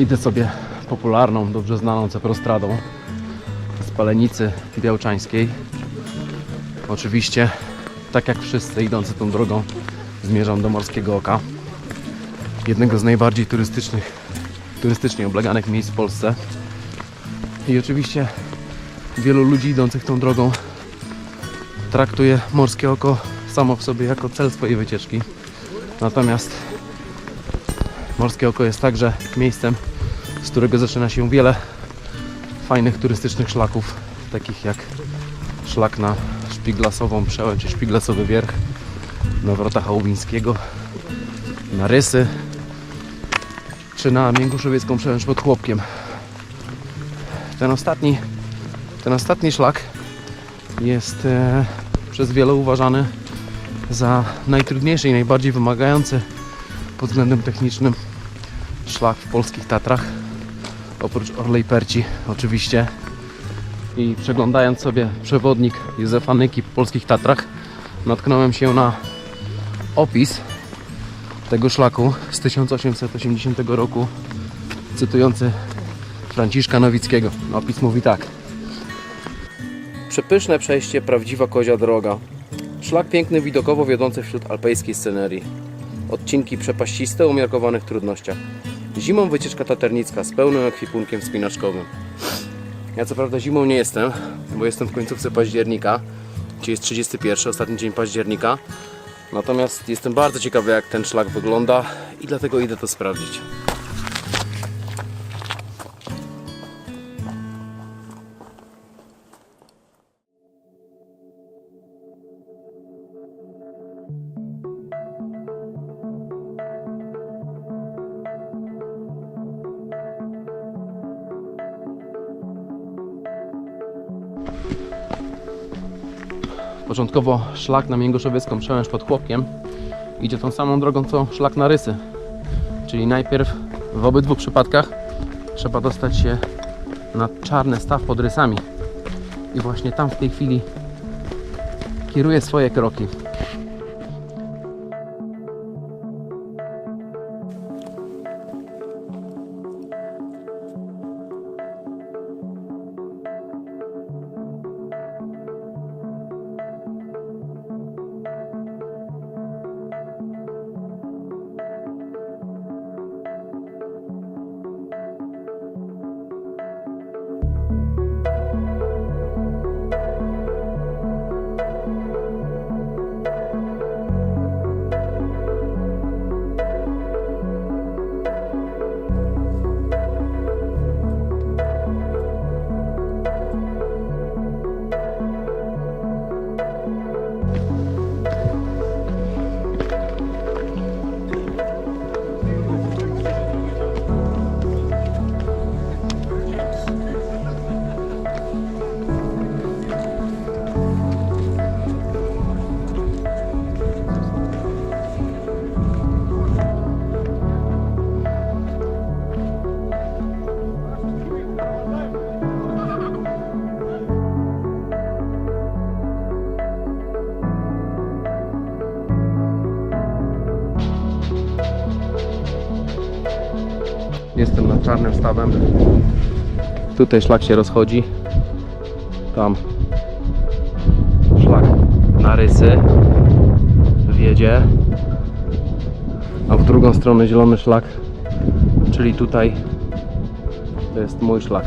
Idę sobie popularną, dobrze znaną ceprostradą z Palenicy Białczańskiej. Oczywiście, tak jak wszyscy idący tą drogą, zmierzam do Morskiego Oka. Jednego z najbardziej turystycznych, turystycznie obleganych miejsc w Polsce. I oczywiście wielu ludzi idących tą drogą traktuje Morskie Oko samo w sobie jako cel swojej wycieczki. Natomiast Morskie Oko jest także miejscem, z którego zaczyna się wiele fajnych turystycznych szlaków, takich jak szlak na Szpiglasową Przełęcz, Szpiglasowy Wierch, na Wrota Chałubińskiego, na Rysy, czy na Mięguszowiecką Przełęcz pod Chłopkiem. Ten ostatni, ten ostatni szlak jest e, przez wielu uważany za najtrudniejszy i najbardziej wymagający pod względem technicznym szlak w polskich Tatrach. Oprócz Orlej Perci oczywiście. I przeglądając sobie przewodnik Józefa Nyki po polskich Tatrach, natknąłem się na opis tego szlaku z 1880 roku, cytujący Franciszka Nowickiego. Opis mówi tak. Przepyszne przejście, prawdziwa kozia droga. Szlak piękny widokowo wiodący wśród alpejskiej scenerii. Odcinki przepaściste o umiarkowanych trudnościach. Zimą wycieczka taternicka z pełnym ekwipunkiem wspinaczkowym. Ja co prawda zimą nie jestem, bo jestem w końcówce października. Dzisiaj jest 31, ostatni dzień października. Natomiast jestem bardzo ciekawy jak ten szlak wygląda i dlatego idę to sprawdzić. Początkowo szlak na Mięgoszowiecką Przełęcz pod Chłopkiem idzie tą samą drogą co szlak na Rysy. Czyli najpierw w obydwu przypadkach trzeba dostać się na czarny staw pod Rysami. I właśnie tam w tej chwili kieruję swoje kroki. Jestem nad czarnym stawem. Tutaj szlak się rozchodzi. Tam szlak na rysy wiedzie. A w drugą stronę zielony szlak, czyli tutaj to jest mój szlak.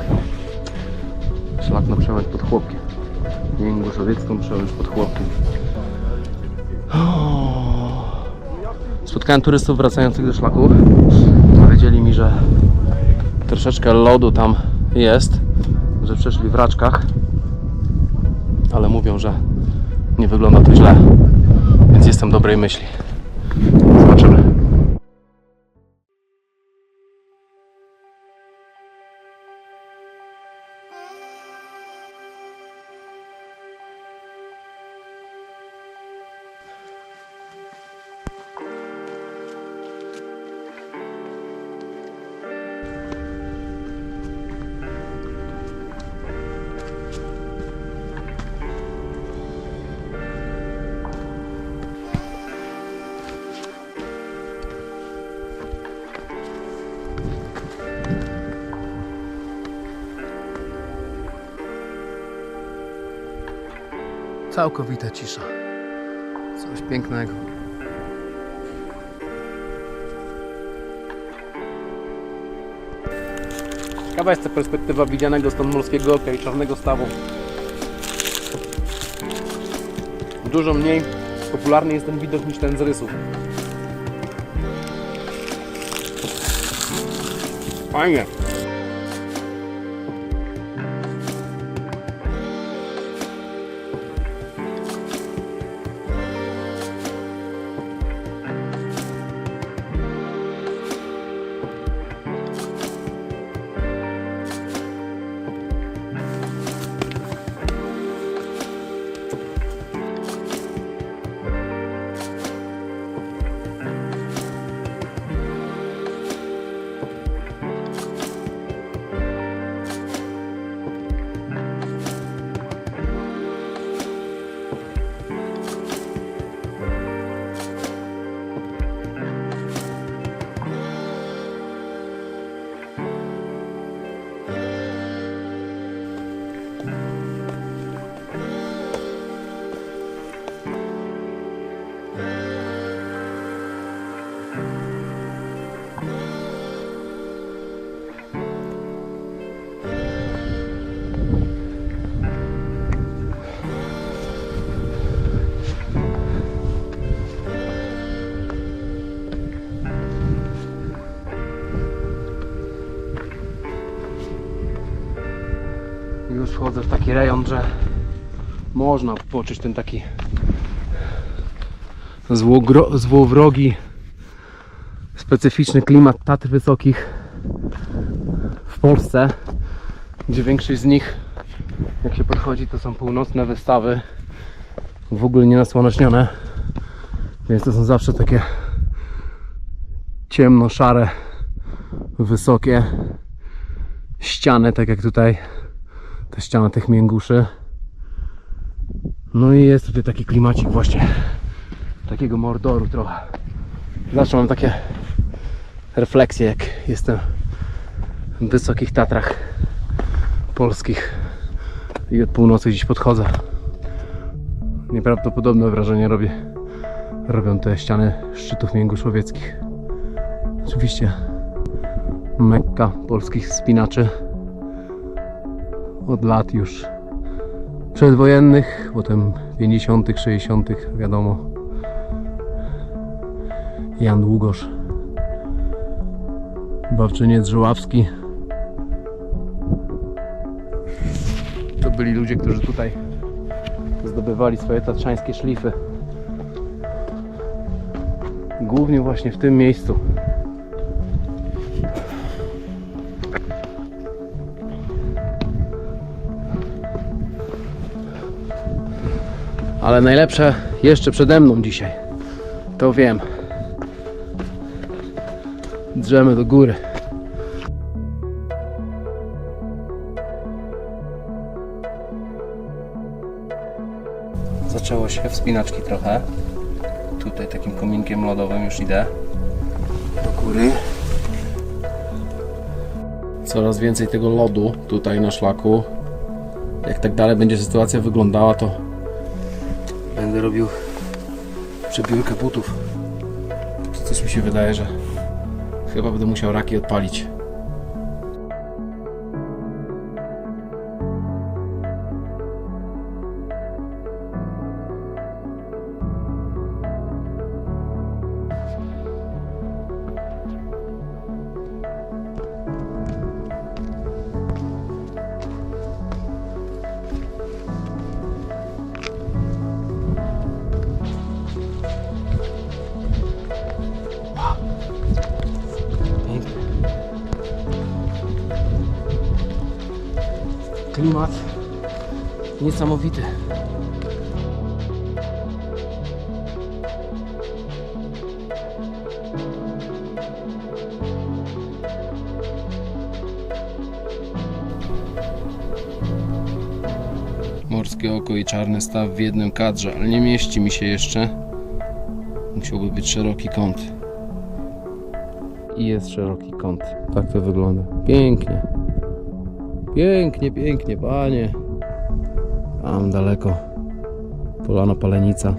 Szlak na przełęcz pod chłopkiem. Mięguszowiecką przełęcz pod chłopkiem. Spotkałem turystów wracających do szlaku. Że troszeczkę lodu tam jest, że przeszli w raczkach, ale mówią, że nie wygląda to źle, więc jestem dobrej myśli. Całkowita cisza. Coś pięknego. Ciekawa jest ta perspektywa widzianego stąd morskiego oka i czarnego stawu. Dużo mniej popularny jest ten widok niż ten z rysów. Fajnie. Już wchodzę w taki rejon, że można poczuć ten taki złowrogi, specyficzny klimat Tatr Wysokich w Polsce, gdzie większość z nich, jak się podchodzi, to są północne wystawy, w ogóle nie nasłonecznione, więc to są zawsze takie ciemno-szare, wysokie ściany, tak jak tutaj ta ściana tych mięguszy. No i jest tutaj taki klimacik właśnie takiego mordoru trochę. Zawsze mam takie refleksje, jak jestem w wysokich Tatrach polskich i od północy gdzieś podchodzę. Nieprawdopodobne wrażenie robi, robią te ściany szczytów mięguszowieckich. Oczywiście Mekka polskich wspinaczy od lat już przedwojennych, potem 50., 60., wiadomo. Jan Długosz, Bawczyniec Żuławski. To byli ludzie, którzy tutaj zdobywali swoje tatrzańskie szlify. Głównie właśnie w tym miejscu. Ale najlepsze jeszcze przede mną dzisiaj. To wiem. Drzemy do góry. Zaczęło się wspinaczki trochę. Tutaj takim kominkiem lodowym już idę. Do góry. Coraz więcej tego lodu tutaj na szlaku. Jak tak dalej będzie sytuacja wyglądała, to Będę robił przebiórkę butów. Coś mi się wydaje, że chyba będę musiał raki odpalić. Niesamowity. Morskie oko i czarny staw w jednym kadrze, ale nie mieści mi się jeszcze. Musiałby być szeroki kąt. I jest szeroki kąt. Tak to wygląda. Pięknie. Pięknie, pięknie, panie. Tam daleko Polana Palenica.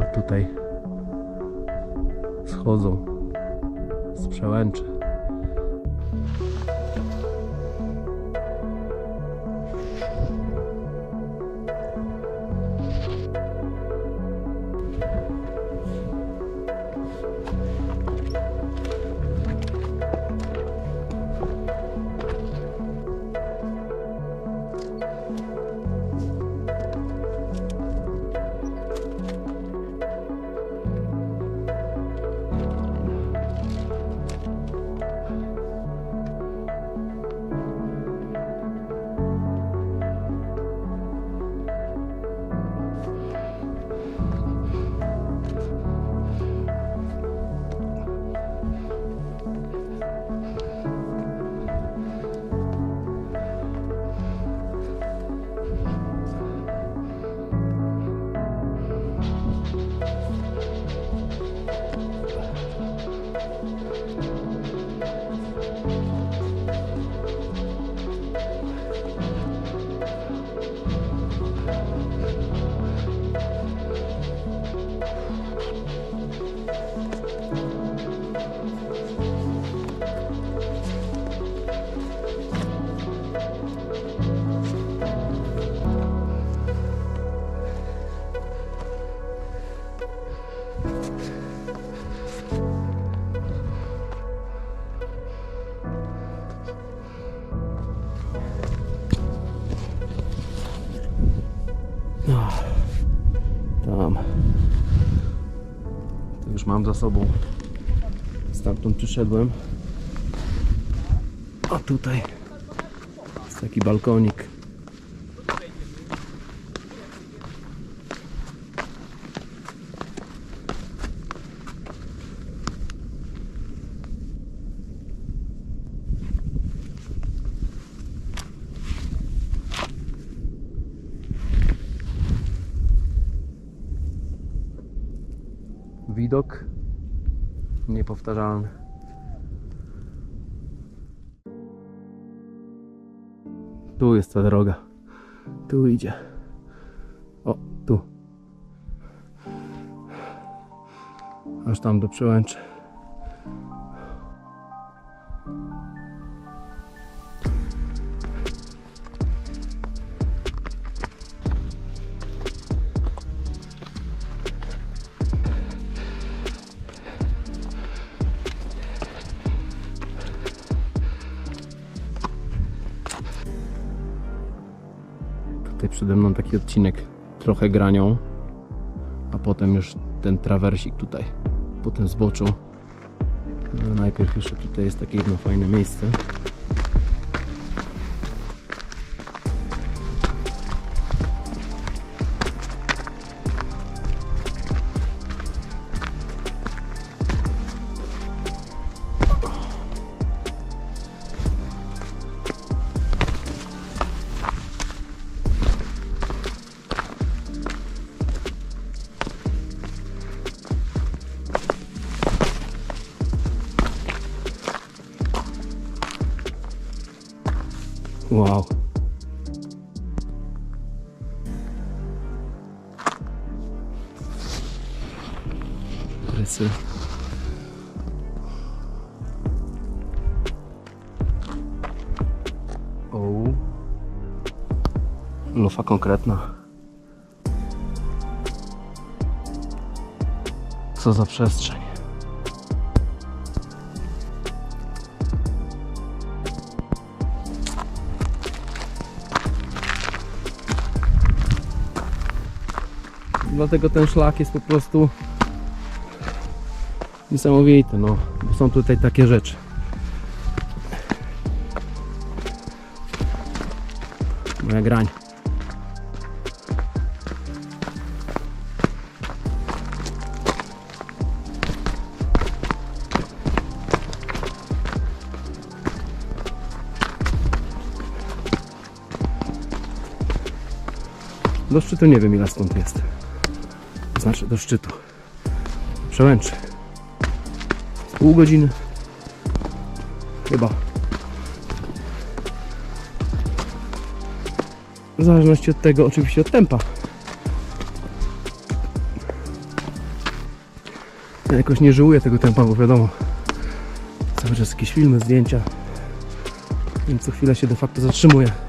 A tutaj schodzą z przełęczy. Mam za sobą. Stamtąd przyszedłem. A tutaj jest taki balkonik. Widok niepowtarzalny. Tu jest ta droga. Tu idzie. O, tu. Aż tam do przełęczy. Tutaj przede mną taki odcinek trochę granią, a potem już ten trawersik tutaj po tym zboczu. No, najpierw jeszcze tutaj jest takie jedno fajne miejsce. Wow. Rysy. O. Lufa konkretna. Co za przestrzeń. Dlatego ten szlak jest po prostu niesamowity. No. Bo Są tutaj takie rzeczy. Moja grań. Do szczytu nie wiem ile stąd jest. Znaczy do szczytu. Przełęczy. Pół godziny. Chyba. W zależności od tego, oczywiście od tempa. Ja jakoś nie żałuję tego tempa, bo wiadomo, cały czas jakieś filmy, zdjęcia, więc co chwilę się de facto zatrzymuję.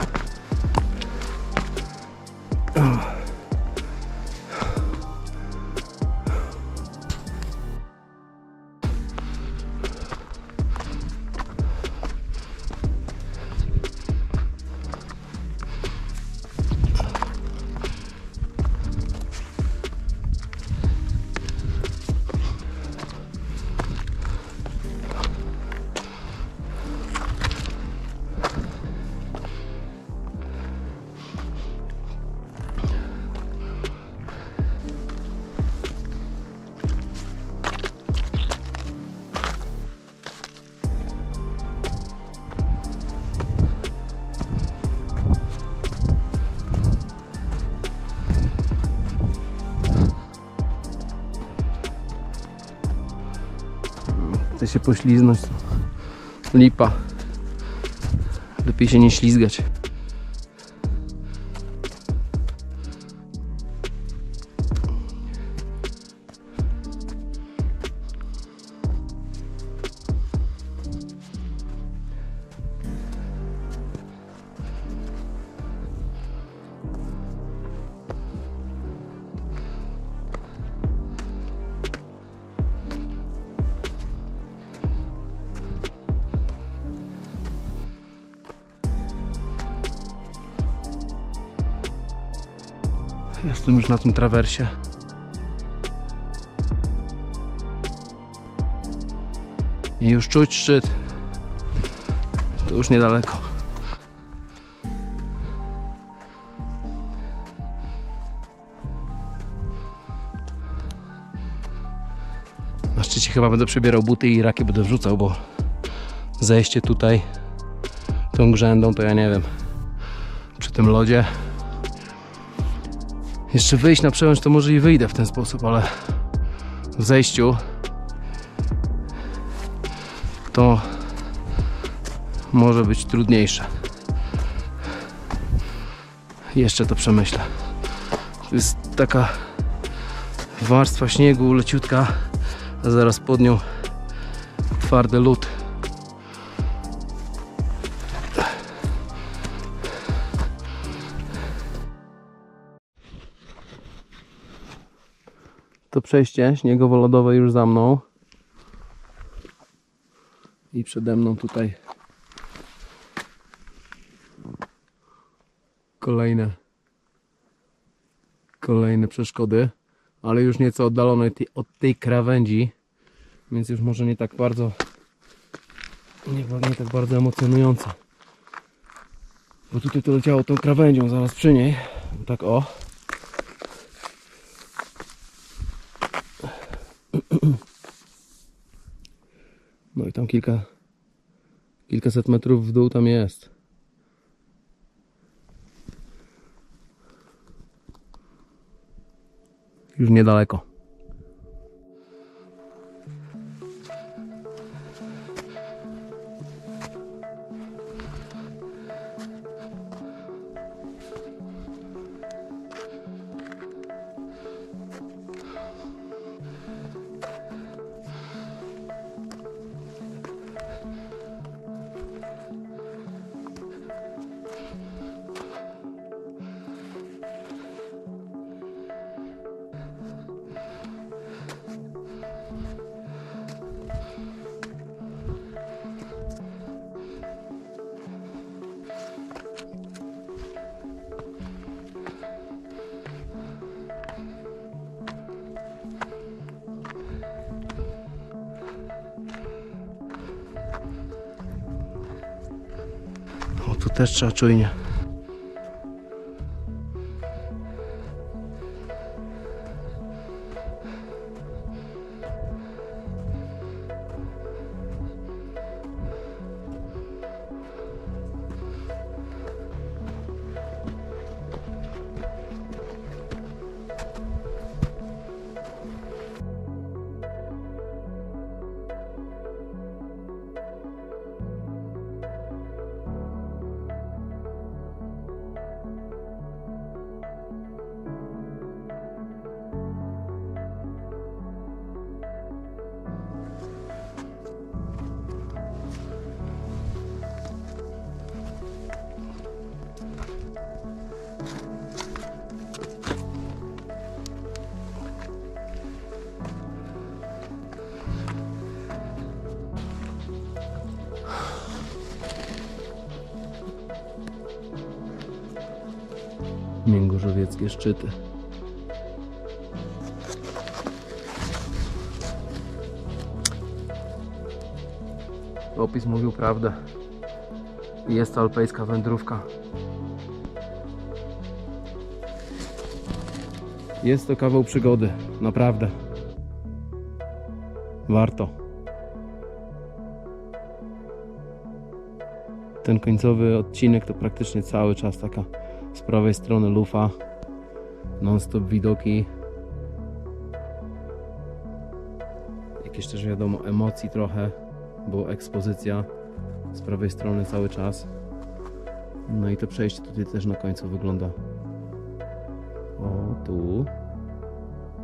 Się pośliznąć. Lipa. Lepiej się nie ślizgać. Jestem już na tym trawersie. I już czuć szczyt. To już niedaleko. Na szczycie chyba będę przebierał buty i rakie będę wrzucał, bo zejście tutaj tą grzędą to ja nie wiem. Przy tym lodzie jeszcze wyjść na przełęcz to może i wyjdę w ten sposób, ale w zejściu to może być trudniejsze. Jeszcze to przemyślę. To jest taka warstwa śniegu leciutka, a zaraz pod nią twardy lód. Przejście śniegowo-lodowe już za mną. I przede mną tutaj kolejne kolejne przeszkody, ale już nieco oddalone od tej krawędzi, więc już może nie tak bardzo nie, nie tak bardzo emocjonujące. Bo tutaj to leciało tą krawędzią zaraz przy niej. Tak o. No i tam kilka, kilkaset metrów w dół tam jest. Już niedaleko. Tu też trzeba czujnie. Mięgorzowieckie szczyty. Opis mówił prawdę. Jest to alpejska wędrówka. Jest to kawał przygody, naprawdę. Warto. Ten końcowy odcinek to praktycznie cały czas taka z prawej strony lufa. Non-stop widoki. Jakieś też wiadomo emocji trochę, bo ekspozycja z prawej strony cały czas. No i to przejście tutaj też na końcu wygląda. O, tu,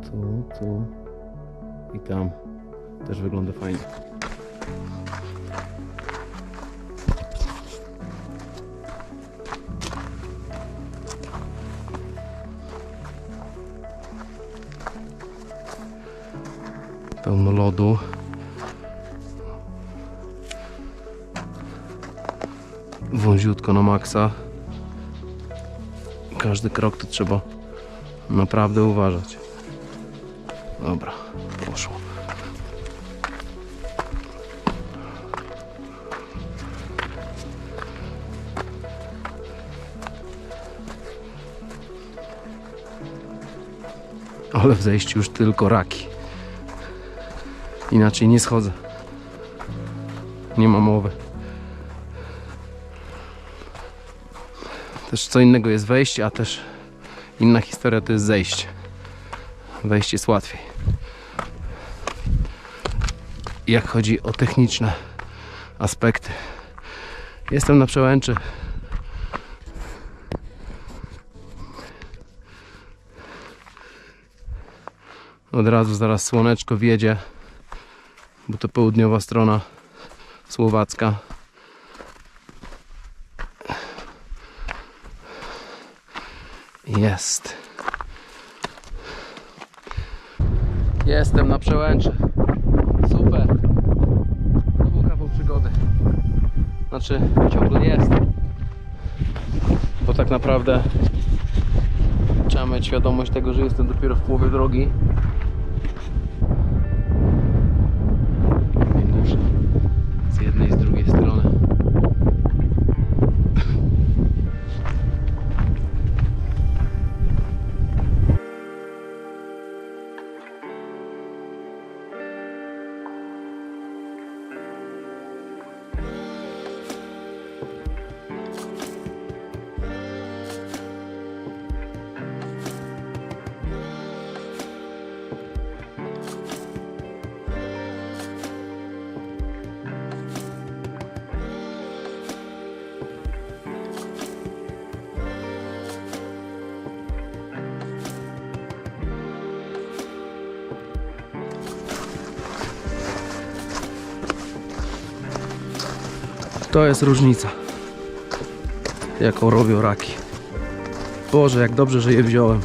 tu, tu i tam. Też wygląda fajnie. Pełno lodu. Wąziutko na maksa. Każdy krok to trzeba naprawdę uważać. Dobra, poszło. Ale w zejściu już tylko raki. Inaczej nie schodzę. Nie ma mowy. Też co innego jest wejście, a też inna historia to jest zejście. Wejście jest łatwiej. Jak chodzi o techniczne aspekty. Jestem na przełęczy. Od razu zaraz słoneczko wiedzie, bo to południowa strona słowacka. Jest. Jestem na przełęczy. Super. To był kawał przygody. Znaczy, ciągle jest. Bo tak naprawdę trzeba mieć świadomość tego, że jestem dopiero w połowie drogi. To jest różnica. Jaką robią raki. Boże, jak dobrze, że je wziąłem.